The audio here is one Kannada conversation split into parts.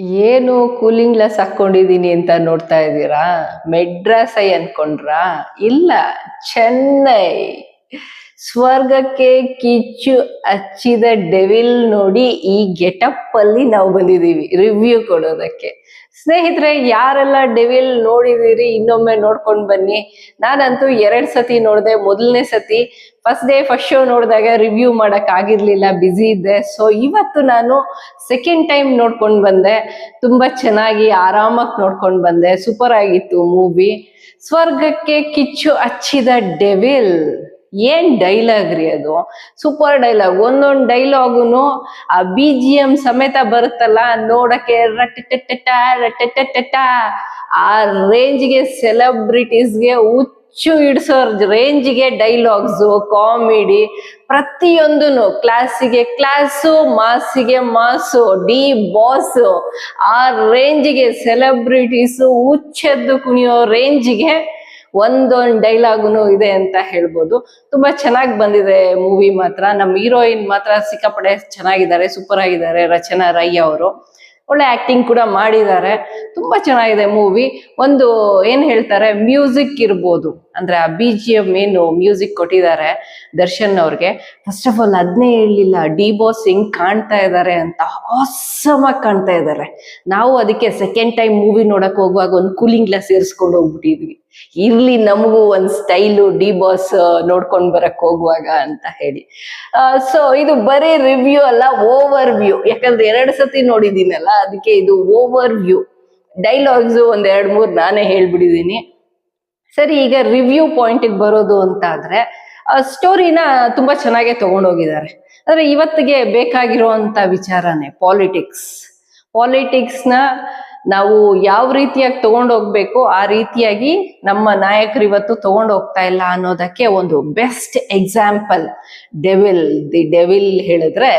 ಏನು ಕೂಲಿಂಗ್ ಗ್ಲಾಸ್ ಹಾಕೊಂಡಿದೀನಿ ಅಂತ ನೋಡ್ತಾ ಇದ್ದೀರಾ? ಮೆಡ್ರಾಸೈ ಅನ್ಕೊಂಡ್ರಾ? ಇಲ್ಲ ಚೆನ್ನೈ. ಸ್ವರ್ಗಕ್ಕೆ ಕಿಚ್ಚು ಹಚ್ಚಿದ ಡೆವಿಲ್ ನೋಡಿ ಈ ಗೆಟಪ್ ಅಲ್ಲಿ ನಾವು ಬಂದಿದ್ದೀವಿ ರಿವ್ಯೂ ಕೊಡೋದಕ್ಕೆ. ಸ್ನೇಹಿತರೆ, ಯಾರೆಲ್ಲ ಡೆವಿಲ್ ನೋಡಿದಿರಿ ಇನ್ನೊಮ್ಮೆ ನೋಡ್ಕೊಂಡು ಬನ್ನಿ. ನಾನಂತೂ ಎರಡ್ ಸತಿ ನೋಡಿದೆ, ಮೊದಲನೇ ಸತಿ ಫಸ್ಟ್ ಡೇ ಫಸ್ಟ್ ಶೋ ನೋಡಿದಾಗ ರಿವ್ಯೂ ಮಾಡಕ್ ಆಗಿರ್ಲಿಲ್ಲ ಬ್ಯುಸಿ ಇದ್ದೆ. ಸೊ ಇವತ್ತು ನಾನು ಸೆಕೆಂಡ್ ಟೈಮ್ ನೋಡ್ಕೊಂಡು ಬಂದೆ. ತುಂಬಾ ಚೆನ್ನಾಗಿ, ಆರಾಮಾಗಿ ನೋಡ್ಕೊಂಡು ಬಂದೆ. ಸೂಪರ್ ಆಗಿತ್ತು ಮೂವಿ ಸ್ವರ್ಗಕ್ಕೆ ಕಿಚ್ಚು ಹಚ್ಚಿದ ಡೆವಿಲ್ ಏನ್ ಡೈಲಾಗ್ ರೀ ಅದು? ಸೂಪರ್ ಡೈಲಾಗ್ ಒಂದೊಂದ್ ಡೈಲಾಗುನು ಆ ಬಿ ಜಿ ಎಂ ಸಮೇತ ಬರುತ್ತಲ್ಲ, ನೋಡಕ್ಕೆ ಆ ರೇಂಜ್ಗೆ ಸೆಲೆಬ್ರಿಟೀಸ್ಗೆ ಹುಚ್ಚು ಹಿಡ್ಸೋ ರೇಂಜ್ಗೆ ಡೈಲಾಗ್ಸು ಕಾಮಿಡಿ ಪ್ರತಿಯೊಂದೂ ಕ್ಲಾಸಿಗೆ ಕ್ಲಾಸು ಮಾಸಿಗೆ ಮಾಸು ಡಿ ಬಾಸ್ ಆ ರೇಂಜ್ಗೆ ಸೆಲೆಬ್ರಿಟೀಸು ಹುಚ್ಚೆದ್ದು ಕುಣಿಯೋ ರೇಂಜ್ಗೆ ಒಂದೊಂದ್ ಡೈಲಾಗುನು ಇದೆ ಅಂತ ಹೇಳ್ಬೋದು. ತುಂಬಾ ಚೆನ್ನಾಗಿ ಬಂದಿದೆ ಮೂವಿ ಮಾತ್ರ. ನಮ್ಮ ಹೀರೋಯಿನ್ ಮಾತ್ರ ಸಿಕ್ಕಾಪಡೆ ಚೆನ್ನಾಗಿದ್ದಾರೆ ಸೂಪರ್ ಆಗಿದ್ದಾರೆ ರಚನಾ ರೈ ಅವರು. ಒಳ್ಳೆ ಆಕ್ಟಿಂಗ್ ಕೂಡ ಮಾಡಿದ್ದಾರೆ. ತುಂಬಾ ಚೆನ್ನಾಗಿದೆ ಮೂವಿ. ಒಂದು ಏನ್ ಹೇಳ್ತಾರೆ, ಮ್ಯೂಸಿಕ್ ಇರ್ಬೋದು. ಅಂದ್ರೆ ಆ ಬಿ ಜಿ ಎಂ ಏನು ಮ್ಯೂಸಿಕ್ ಕೊಟ್ಟಿದ್ದಾರೆ ದರ್ಶನ್ ಅವ್ರಿಗೆ. ಫಸ್ಟ್ ಆಫ್ ಆಲ್ ಅದನ್ನೇ ಹೇಳಲಿಲ್ಲ, ಡಿ ಬಾಸ್ ಕಾಣ್ತಾ ಇದ್ದಾರೆ ಅಂತ ಆಗಿ ಕಾಣ್ತಾ ಇದ್ದಾರೆ. ನಾವು ಅದಕ್ಕೆ ಸೆಕೆಂಡ್ ಟೈಮ್ ಮೂವಿ ನೋಡಕ್ ಹೋಗುವಾಗ ಒಂದು ಕೂಲಿಂಗ್ ಗ್ಲಾಸ್ ಏರ್ಸ್ಕೊಂಡು ಹೋಗ್ಬಿಟ್ಟಿದ್ವಿ. ಇರ್ಲಿ ನಮಗೂ ಒಂದ್ ಸ್ಟೈಲು ಡಿ ಬಾಸ್ ನೋಡ್ಕೊಂಡ್ ಬರಕ್ ಹೋಗುವಾಗ ಅಂತ ಹೇಳಿ. ಸೊ ಇದು ಬರೀ ರಿವ್ಯೂ ಅಲ್ಲ ಓವರ್ ವ್ಯೂ ಯಾಕಂದ್ರೆ ಎರಡ್ ಸತಿ ನೋಡಿದೀನಲ್ಲ ಅದಕ್ಕೆ ಇದು ಓವರ್ ವ್ಯೂ ಡೈಲಾಗ್ಸ್ ಒಂದ್ ಎರಡ್ ಮೂರ್ ನಾನೇ ಹೇಳ್ಬಿಟ್ಟಿದೀನಿ ಸರಿ, ಈಗ ರಿವ್ಯೂ ಪಾಯಿಂಟಿಗೆ ಬರೋದು ಅಂತ ಆದ್ರೆ ಸ್ಟೋರಿನ ತುಂಬಾ ಚೆನ್ನಾಗೆ ತಗೊಂಡೋಗಿದ್ದಾರೆ. ಅಂದ್ರೆ ಇವತ್ತಿಗೆ ಬೇಕಾಗಿರುವಂತ ವಿಚಾರನೇ ಪಾಲಿಟಿಕ್ಸ್ ಪಾಲಿಟಿಕ್ಸ್ನ ನಾವು ಯಾವ ರೀತಿಯಾಗಿ ತಗೊಂಡೋಗ್ಬೇಕು ಆ ರೀತಿಯಾಗಿ ನಮ್ಮ ನಾಯಕರು ಇವತ್ತು ತಗೊಂಡು ಹೋಗ್ತಾ ಇಲ್ಲ ಅನ್ನೋದಕ್ಕೆ ಒಂದು best example devil, the devil ಹೇಳಿದ್ರೆ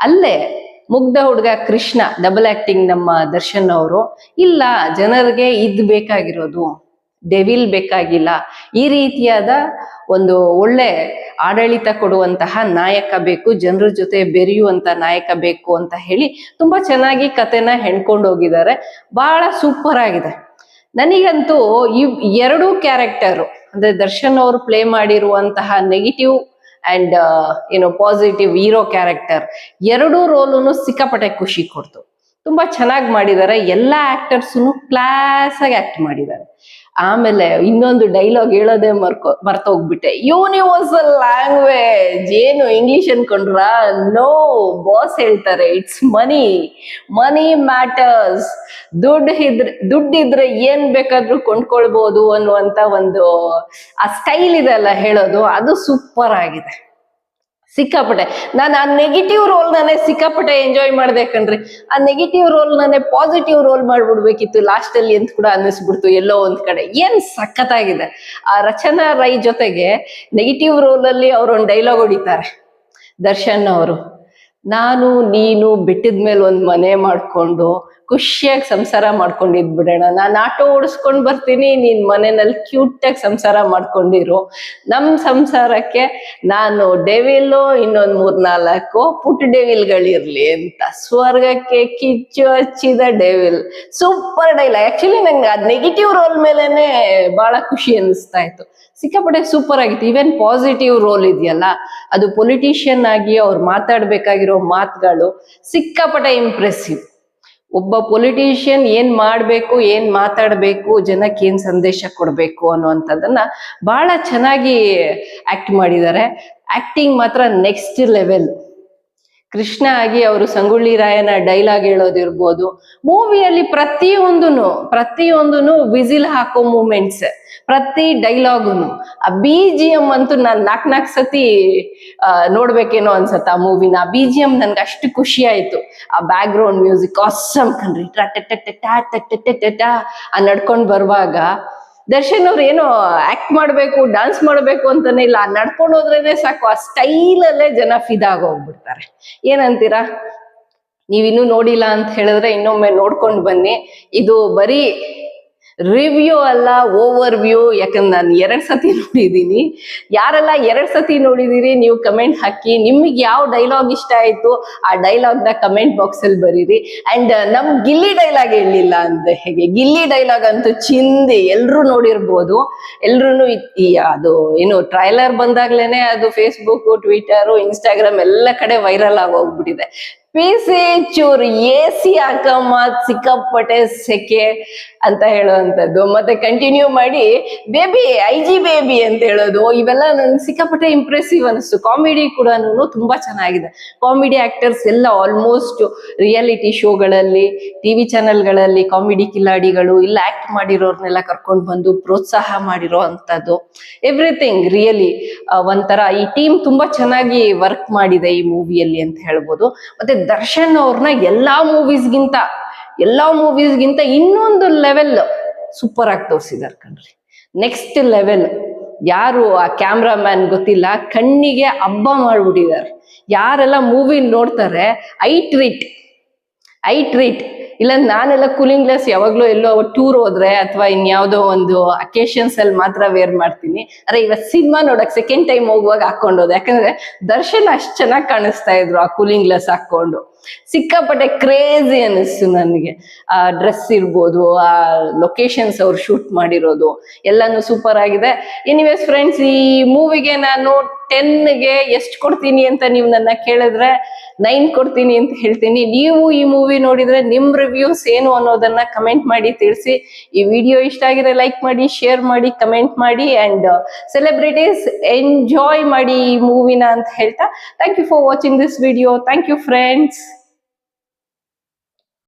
ಅಲ್ಲೇ ಮುಗ್ಧ ಹುಡುಗ ಕೃಷ್ಣ ಡಬಲ್ ಆಕ್ಟಿಂಗ್ ನಮ್ಮ ದರ್ಶನ್ ಅವರು. ಇಲ್ಲ, ಜನರಿಗೆ ಇದ್ ಬೇಕಾಗಿರೋದು. ಡೆವಿಲ್ ಬೇಕಾಗಿಲ್ಲ. ಈ ರೀತಿಯಾದ ಒಂದು ಒಳ್ಳೆ ಆಡಳಿತ ಕೊಡುವಂತಹ ನಾಯಕ ಬೇಕು, ಜನರ ಜೊತೆ ಬೆರೆಯುವಂತ ನಾಯಕ ಬೇಕು ಅಂತ ಹೇಳಿ ತುಂಬಾ ಚೆನ್ನಾಗಿ ಕತೆನ ಹೆಣ್ಕೊಂಡು ಹೋಗಿದ್ದಾರೆ. ಬಹಳ ಸೂಪರ್ ಆಗಿದೆ. ನನಗಂತೂ ಈ ಎರಡೂ ಕ್ಯಾರೆಕ್ಟರ್ ಅಂದ್ರೆ ದರ್ಶನ್ ಅವರು ಪ್ಲೇ ಮಾಡಿರುವಂತಹ ನೆಗೆಟಿವ್ ಅಂಡ್ ಏನು ಪಾಸಿಟಿವ್ ಹೀರೋ ಕ್ಯಾರೆಕ್ಟರ್ ಎರಡೂ ರೋಲುನು ಸಿಕ್ಕಾಪಟ್ಟೆ ಖುಷಿ ಕೊಡ್ತು. ತುಂಬಾ ಚೆನ್ನಾಗಿ ಮಾಡಿದ್ದಾರೆ. ಎಲ್ಲಾ ಆಕ್ಟರ್ಸ್ನು ಕ್ಲಾಸ್ ಆಗಿ ಆಕ್ಟ್ ಮಾಡಿದ್ದಾರೆ. ಆಮೇಲೆ ಇನ್ನೊಂದು ಡೈಲಾಗ್ ಹೇಳೋದೇ ಮರ್ಕೊ, ಮರ್ತೋಗ್ಬಿಟ್ಟೆ. ಯೂನಿವರ್ಸಲ್ ಲ್ಯಾಂಗ್ವೇಜ್ ಏನು ಇಂಗ್ಲಿಷ್ ಅನ್ಕೊಂಡ್ರ? ನೋ ಬಾಸ್ ಹೇಳ್ತಾರೆ ಇಟ್ಸ್ ಮನಿ ಮನಿ ಮ್ಯಾಟರ್ಸ್ ದುಡ್ಡು ಇದ್ರೆ ದುಡ್ಡಿದ್ರೆ ಏನ್ ಬೇಕಾದ್ರೂ ಕೊಂಡ್ಕೊಳ್ಬಹುದು ಅನ್ನುವಂತ ಒಂದು, ಆ ಸ್ಟೈಲ್ ಇದೆ ಅಲ್ಲ ಹೇಳೋದು. ಅದು ಸೂಪರ್ ಆಗಿದೆ. ಸಿಕ್ಕಾಪಟ್ಟೆ. ನಾನು ಆ ನೆಗೆಟಿವ್ ರೋಲ್ ನಾನೇ ಸಿಕ್ಕಾಪಟ್ಟೆ ಎಂಜಾಯ್ ಮಾಡಿದೆ ಕಣ್ರಿ. ಆ ನೆಗೆಟಿವ್ ರೋಲ್ ನಾನೇ ಪಾಸಿಟಿವ್ ರೋಲ್ ಮಾಡ್ಬಿಡ್ಬೇಕಿತ್ತು ಲಾಸ್ಟ್ ಅಲ್ಲಿ ಅಂತ ಕೂಡ ಅನ್ನಿಸ್ಬಿಡ್ತು ಎಲ್ಲೋ ಒಂದ್ ಕಡೆ. ಏನ್ ಸಖತ್ತಾಗಿದೆ. ಆ ರಚನಾ ರೈ ಜೊತೆಗೆ ನೆಗೆಟಿವ್ ರೋಲ್ ಅಲ್ಲಿ ಅವ್ರು ಒಂದು ಡೈಲಾಗ್ ಹೊಡಿತಾರೆ. ದರ್ಶನ್ ಅವರು, ನಾನು ನೀನು ಬಿಟ್ಟಿದ್ಮೇಲೆ ಮೇಲೆ ಒಂದ್ ಮನೆ ಮಾಡ್ಕೊಂಡು ಖುಷಿಯಾಗಿ ಸಂಸಾರ ಮಾಡ್ಕೊಂಡಿದ್ ಬಿಡೋಣ. ನಾನು ಆಟೋ ಓಡಿಸ್ಕೊಂಡ್ ಬರ್ತೀನಿ, ನೀನ್ ಮನೆಯಲ್ಲಿ ಕ್ಯೂಟ್ ಆಗಿ ಸಂಸಾರ ಮಾಡ್ಕೊಂಡಿರು. ನಮ್ ಸಂಸಾರಕ್ಕೆ ನಾನು ಡೆವಿಲು, ಇನ್ನೊಂದ್ ಮೂರ್ನಾಲ್ಕು ಪುಟ್ಟ ಪುಟ್ ಡೆವಿಲ್ಗಳಿರ್ಲಿ ಅಂತ. ಸ್ವರ್ಗಕ್ಕೆ ಕಿಚ್ಚು ಹಚ್ಚಿದ ಡೆವಿಲ್. ಸೂಪರ್ ಡೈಲ. ಆಕ್ಚುಲಿ ನಂಗೆ ಅದ್ ನೆಗೆಟಿವ್ ರೋಲ್ ಮೇಲೆನೆ ಬಹಳ ಖುಷಿ ಅನಿಸ್ತಾ ಇತ್ತು. ಸಿಕ್ಕಾಪಟ್ಟೆ ಸೂಪರ್ ಆಗಿತ್ತು. ಈವನ್ ಪಾಸಿಟಿವ್ ರೋಲ್ ಇದೆಯಲ್ಲ, ಅದು ಪೊಲಿಟಿಷಿಯನ್ ಆಗಿ ಅವ್ರು ಮಾತಾಡ್ಬೇಕಾಗಿರೋ ಮಾತುಗಳು ಸಿಕ್ಕಾಪಟ್ಟೆ ಇಂಪ್ರೆಸಿವ್ ಒಬ್ಬ ಪೊಲಿಟಿಷಿಯನ್ ಏನ್ ಮಾಡ್ಬೇಕು, ಏನ್ ಮಾತಾಡ್ಬೇಕು, ಜನಕ್ಕೆ ಏನ್ ಸಂದೇಶ ಕೊಡ್ಬೇಕು ಅನ್ನುವಂಥದ್ದನ್ನ ಬಹಳ ಚೆನ್ನಾಗಿ ಆಕ್ಟ್ ಮಾಡಿದ್ದಾರೆ. ಆಕ್ಟಿಂಗ್ ಮಾತ್ರ ನೆಕ್ಸ್ಟ್ ಲೆವೆಲ್ ಕೃಷ್ಣ ಆಗಿ ಅವರು ಸಂಗೊಳ್ಳಿ ರಾಯನ ಡೈಲಾಗ್ ಹೇಳೋದಿರ್ಬೋದು ಮೂವಿಯಲ್ಲಿ ಪ್ರತಿಯೊಂದುನು ಪ್ರತಿಯೊಂದುನು ವಿಸಿಲ್ ಹಾಕೋ ಮೂಮೆಂಟ್ಸ್ ಪ್ರತಿ ಡೈಲಾಗುನು ಆ ಬಿ ಜಿ ಎಂ ಅಂತೂ ನಾನ್ ನಾಲ್ಕ್ ನಾಕ್ ಸತಿ ನೋಡ್ಬೇಕೇನೋ ಅನ್ಸತ್ತ ಆ ಮೂವಿನ ಆ ಬಿ ಜಿ ಎಂ ನನ್ಗೆ ಅಷ್ಟು ಖುಷಿ ಆಯ್ತು. ಆ ಬ್ಯಾಕ್ ಗ್ರೌಂಡ್ ಮ್ಯೂಸಿಕ್ ಆಸಮ್ ಕಣ್ರಿ ಟಾ ಆ ನಡ್ಕೊಂಡ್ ಬರುವಾಗ ದರ್ಶನ್ ಅವ್ರು ಏನೋ ಆಕ್ಟ್ ಮಾಡ್ಬೇಕು ಡಾನ್ಸ್ ಮಾಡ್ಬೇಕು ಅಂತಾನೆ ಇಲ್ಲ. ನಡ್ಕೊಂಡು ಹೋದ್ರೇನೆ ಸಾಕು. ಆ ಸ್ಟೈಲ್ ಅಲ್ಲೇ ಜನ ಫಿದಾಗ ಹೋಗ್ಬಿಡ್ತಾರೆ. ಏನಂತೀರಾ? ನೀವಿನ್ನೂ ನೋಡಿಲ್ಲ ಅಂತ ಹೇಳಿದ್ರೆ ಇನ್ನೊಮ್ಮೆ ನೋಡ್ಕೊಂಡು ಬನ್ನಿ. ಇದು ಬರೀ ರಿವ್ಯೂ ಅಲ್ಲ ಓವರ್ ವ್ಯೂ ಯಾಕಂದ್ರೆ ನಾನು ಎರಡ್ ಸತಿ ನೋಡಿದೀನಿ. ಯಾರೆಲ್ಲ ಎರಡ್ ಸತಿ ನೋಡಿದಿರಿ, ನೀವು ಕಮೆಂಟ್ ಹಾಕಿ. ನಿಮಗೆ ಯಾವ ಡೈಲಾಗ್ ಇಷ್ಟ ಆಯ್ತು, ಆ ಡೈಲಾಗ್ನ ಕಮೆಂಟ್ ಬಾಕ್ಸ್ ಅಲ್ಲಿ ಬರೀರಿ. ಅಂಡ್ ನಮ್ ಗಿಲ್ಲಿ ಡೈಲಾಗ್ ಹೇಳಲಿಲ್ಲ ಅಂದ್ರೆ ಹೇಗೆ? ಗಿಲ್ಲಿ ಡೈಲಾಗ್ ಅಂತೂ ಚಿಂದಿ, ಎಲ್ರು ನೋಡಿರ್ಬೋದು. ಎಲ್ರು ಈ ಅದು, ಏನು ಟ್ರೈಲರ್ ಬಂದಾಗ್ಲೇನೆ ಅದು ಫೇಸ್ಬುಕ್ ಟ್ವಿಟರ್ ಇನ್ಸ್ಟಾಗ್ರಾಮ್ ಎಲ್ಲ ಕಡೆ ವೈರಲ್ ಆಗೋಗ್ಬಿಟ್ಟಿದೆ. ಪಿ ಸಿ ಚೂರ್ ಎ ಸಿ ಹಾಕಮ್ಮ, ಸಿಕ್ಕಾಪಟ್ಟೆ ಸೆಕೆ ಅಂತ ಹೇಳುವಂಥದ್ದು. ಮತ್ತೆ ಕಂಟಿನ್ಯೂ ಮಾಡಿ ಬೇಬಿ ಐ ಜಿ ಬೇಬಿ ಅಂತ ಹೇಳೋದು. ಇವೆಲ್ಲ ನನ್ಗೆ ಸಿಕ್ಕಾಪಟ್ಟೆ ಇಂಪ್ರೆಸಿವ್ ಅನಿಸ್ತು. ಕಾಮಿಡಿ ಕೂಡ ತುಂಬಾ ಚೆನ್ನಾಗಿದೆ. ಕಾಮಿಡಿ ಆಕ್ಟರ್ಸ್ ಎಲ್ಲ ಆಲ್ಮೋಸ್ಟ್ ರಿಯಾಲಿಟಿ ಶೋಗಳಲ್ಲಿ ಟಿವಿ ಚಾನೆಲ್ಗಳಲ್ಲಿ ಕಾಮಿಡಿ ಕಿಲಾಡಿಗಳು, ಇಲ್ಲ ಆಕ್ಟ್ ಮಾಡಿರೋರ್ನೆಲ್ಲ ಕರ್ಕೊಂಡು ಬಂದು ಪ್ರೋತ್ಸಾಹ ಮಾಡಿರೋ ಅಂಥದ್ದು ಎವ್ರಿಥಿಂಗ್ ರಿಯಲಿ ಒಂಥರ ಈ ಟೀಮ್ ತುಂಬಾ ಚೆನ್ನಾಗಿ ವರ್ಕ್ ಮಾಡಿದೆ ಈ ಮೂವಿಯಲ್ಲಿ ಅಂತ ಹೇಳ್ಬೋದು. ಮತ್ತೆ ದರ್ಶನ್ ಅವ್ರನ್ನ ಎಲ್ಲಾ ಮೂವೀಸ್ಗಿಂತ ಎಲ್ಲಾ ಮೂವೀಸ್ಗಿಂತ ಇನ್ನೊಂದು ಲೆವೆಲ್ ಸೂಪರ್ ಆಗಿ ತೋರಿಸಿದಾರೆ ಕಣ್ರಿ. ನೆಕ್ಸ್ಟ್ ಲೆವೆಲ್ ಯಾರು ಆ ಕ್ಯಾಮ್ರಾಮ್ಯಾನ್ ಗೊತ್ತಿಲ್ಲ, ಕಣ್ಣಿಗೆ ಹಬ್ಬ ಮಾಡಿಬಿಟ್ಟಿದ್ದಾರೆ ಯಾರೆಲ್ಲ ಮೂವಿ ನೋಡ್ತಾರೆ ಐ ಟ್ರೀಟ್ ಐ ಟ್ರೀಟ್ ಇಲ್ಲ, ನಾನೆಲ್ಲ ಕೂಲಿಂಗ್ ಗ್ಲಾಸ್ ಯಾವಾಗ್ಲೂ ಎಲ್ಲೋ ಟೂರ್ ಹೋದ್ರೆ ಅಥವಾ ಇನ್ಯಾವುದೋ ಒಂದು ಅಕೇಶನ್ಸ್ ಅಲ್ಲಿ ಮಾತ್ರ ವೇರ್ ಮಾಡ್ತೀನಿ. ಅಂದ್ರೆ ಇವತ್ತು ಸಿನಿಮಾ ನೋಡಕ್ ಸೆಕೆಂಡ್ ಟೈಮ್ ಹೋಗುವಾಗ ಹಾಕೊಂಡೋದೆ ಯಾಕಂದ್ರೆ ದರ್ಶನ್ ಅಷ್ಟ್ ಚೆನ್ನಾಗಿ ಕಾಣಿಸ್ತಾ ಇದ್ರು ಆ ಕೂಲಿಂಗ್ ಗ್ಲಾಸ್ ಹಾಕೊಂಡು ಸಿಕ್ಕಾಪಟ್ಟೆ ಕ್ರೇಜಿ ಅನಿಸ್ತು ನನಗೆ. ಆ ಡ್ರೆಸ್ ಇರ್ಬೋದು, ಆ ಲೊಕೇಶನ್ಸ್ ಅವ್ರು ಶೂಟ್ ಮಾಡಿರೋದು, ಎಲ್ಲಾನು ಸೂಪರ್ ಆಗಿದೆ. ಎನಿವೇಸ್ ಫ್ರೆಂಡ್ಸ್ ಈ ಮೂವಿಗೆ ನಾನು ಟೆನ್ಗೆ ಎಷ್ಟು ಕೊಡ್ತೀನಿ ಅಂತ ನೀವು ನನ್ನ ಕೇಳಿದ್ರೆ ನೈನ್ ಕೊಡ್ತೀನಿ ಅಂತ ಹೇಳ್ತೀನಿ. ನೀವು ಈ ಮೂವಿ ನೋಡಿದ್ರೆ ನಿಮ್ ರಿವ್ಯೂಸ್ ಏನು ಅನ್ನೋದನ್ನ ಕಮೆಂಟ್ ಮಾಡಿ ತಿಳಿಸಿ. ಈ ವಿಡಿಯೋ ಇಷ್ಟ ಆಗಿದ್ರೆ ಲೈಕ್ ಮಾಡಿ ಶೇರ್ ಮಾಡಿ ಕಮೆಂಟ್ ಮಾಡಿ ಅಂಡ್ ಸೆಲೆಬ್ರಿಟೀಸ್ ಎಂಜಾಯ್ ಮಾಡಿ ಈ ಮೂವಿನ ಅಂತ ಹೇಳ್ತಾ. Thank you for watching this video thank you friends